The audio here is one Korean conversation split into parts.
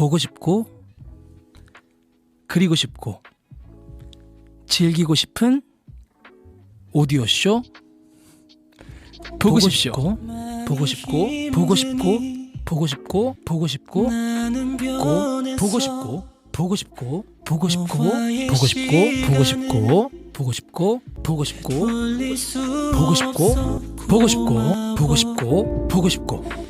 보고 싶고 그리고 싶고 즐기고 싶은 오디오 쇼 보고 싶쇼 보고 싶고 보고 싶고 보고 싶고 보고 싶고 고 보고 싶고 보고 싶고 보고 싶고 보고 싶고 보고 싶고 보고 싶고 보고 싶고 보고 싶고 보고 싶고 보고 싶고 보고 싶고 보고 싶고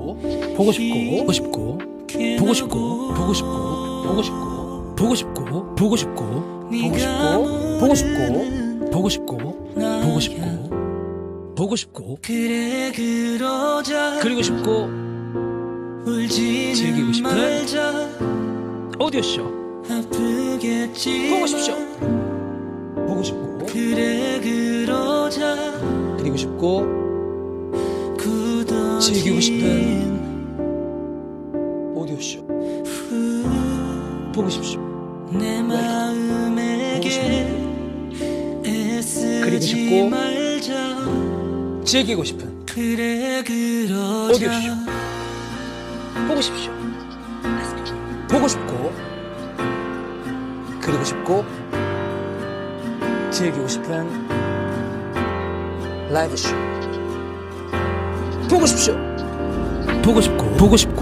보고 싶고 보고 싶고 보고 싶고 보고 싶고 보고 싶고 보고 싶고 보고 싶고 보고 싶고 보고 싶고 보고 싶고 보고 싶고 그래 그러자 그리고 싶고 울지는 즐기고 싶은 오디오쇼 아프겠지 보고 싶쇼 보고 싶고 그래 그러자 그리고 싶고 즐기고 싶은 보고 싶쇼 내 마음에게 그리고 싶고 말자. 즐기고 싶은 그래 그러자. 오디오쇼 보고 싶쇼 보고 싶고 그리고 싶고 즐기고 싶은 라이브 쇼. 보고 싶쇼 보고 싶고 보고 싶고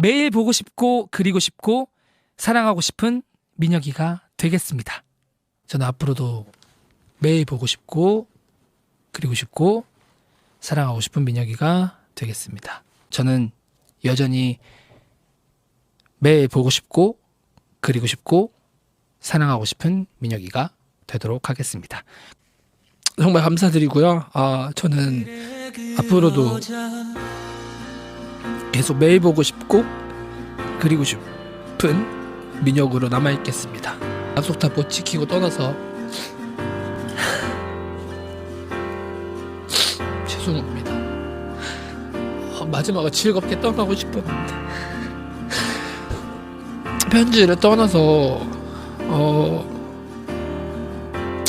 매일 보고 싶고 그리고 싶고 사랑하고 싶은 민혁이가 되겠습니다. 저는 앞으로도 매일 보고 싶고 그리고 싶고 사랑하고 싶은 민혁이가 되겠습니다. 저는 여전히 매일 보고 싶고 그리고 싶고 사랑하고 싶은 민혁이가 되도록 하겠습니다. 정말 감사드리고요. 아, 저는 앞으로도 계속 매일 보고 싶고 그리고 싶은 민혁으로 남아 있겠습니다. 약속 다 못 지키고 떠나서 죄송합니다. 어, 마지막에 즐겁게 떠나고 싶었는데 편지를 떠나서 어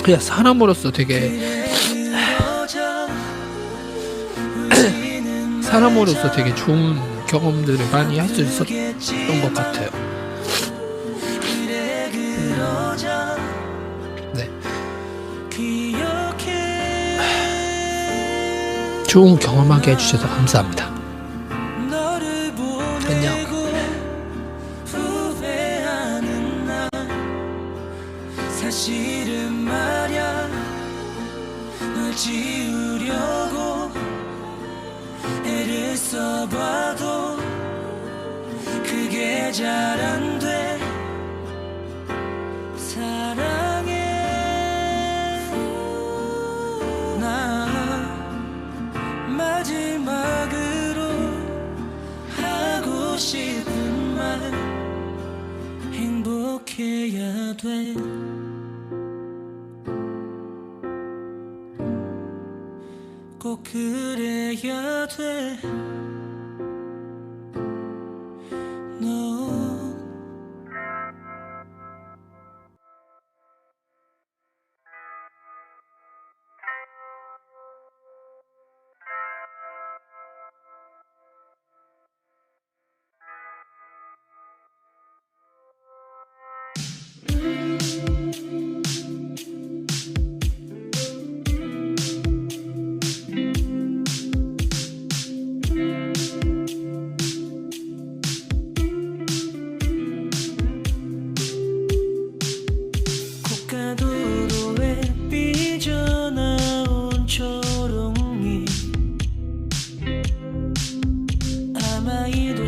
그냥 사람으로서 되게 사람으로서 되게 좋은 경험들을 많이 할 수 있었던 것 같아요. 네. 좋은 경험하게 해주셔서 감사합니다. 잘안돼 사랑해 나 마지막으로 하고 싶은 말 행복해야 돼. 꼭 그래야 돼.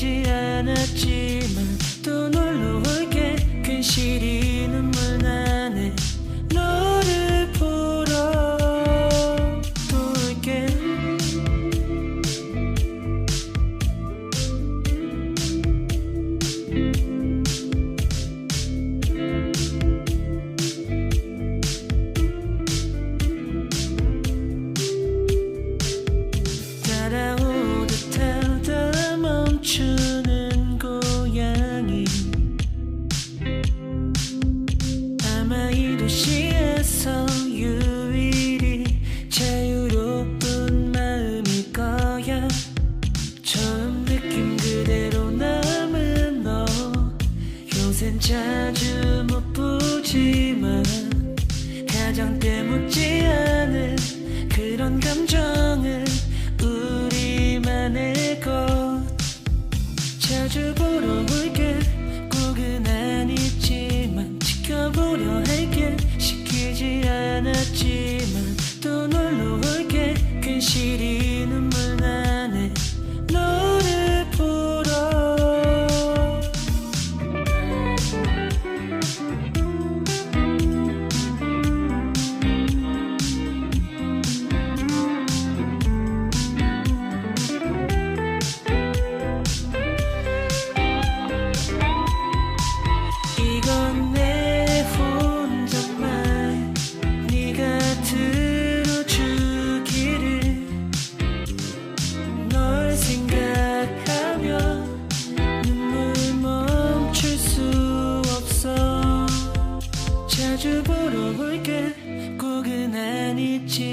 보이지 않았지만 또 놀러 올게. 괜시리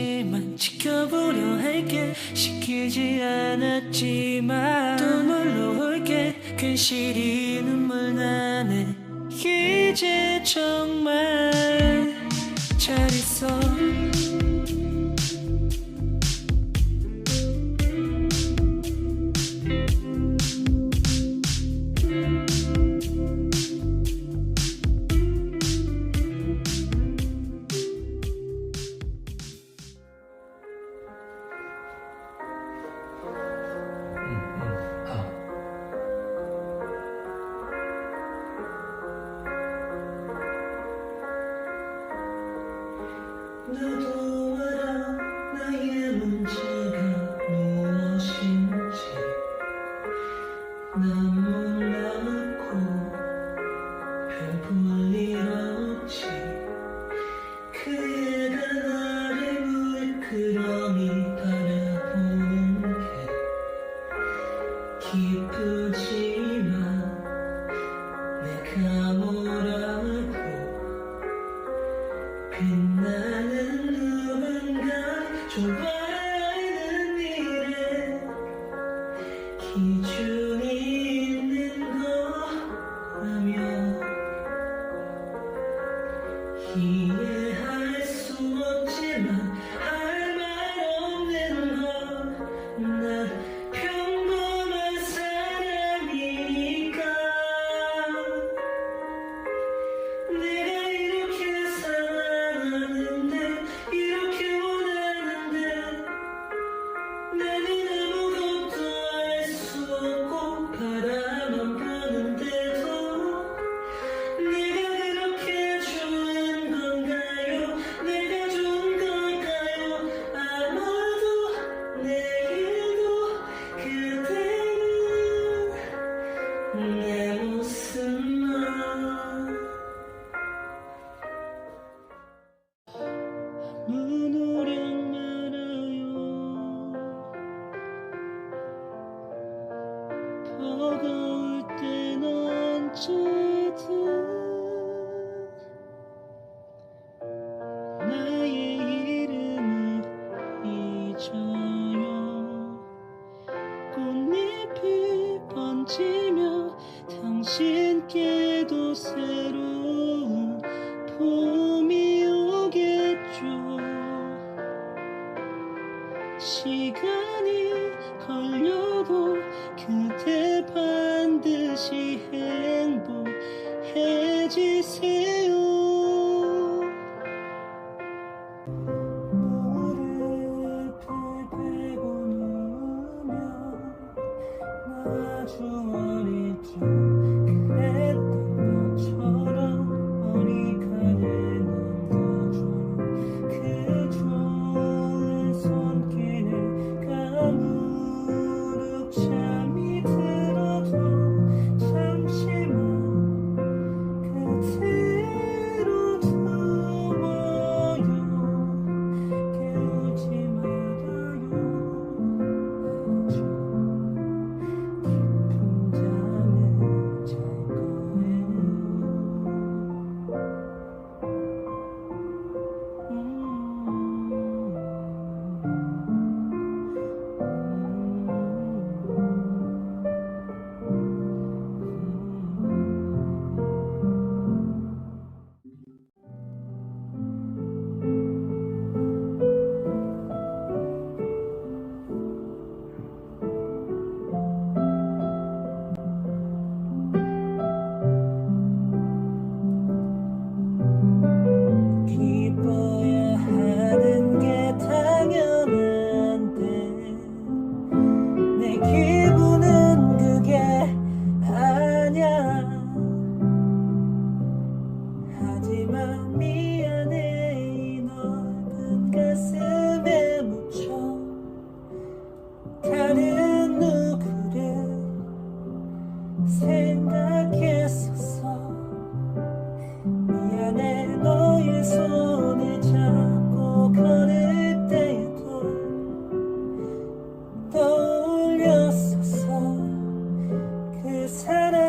했지만 지켜보려 할게. 시키지 않았지만 또 놀러 올게. 괜시리 눈물 나네. 이제 정말 잘 있어. 빛나는 누군가 좋아 새로운 봄이 오겠죠. 시간이 걸려도 그대 반드시 turning.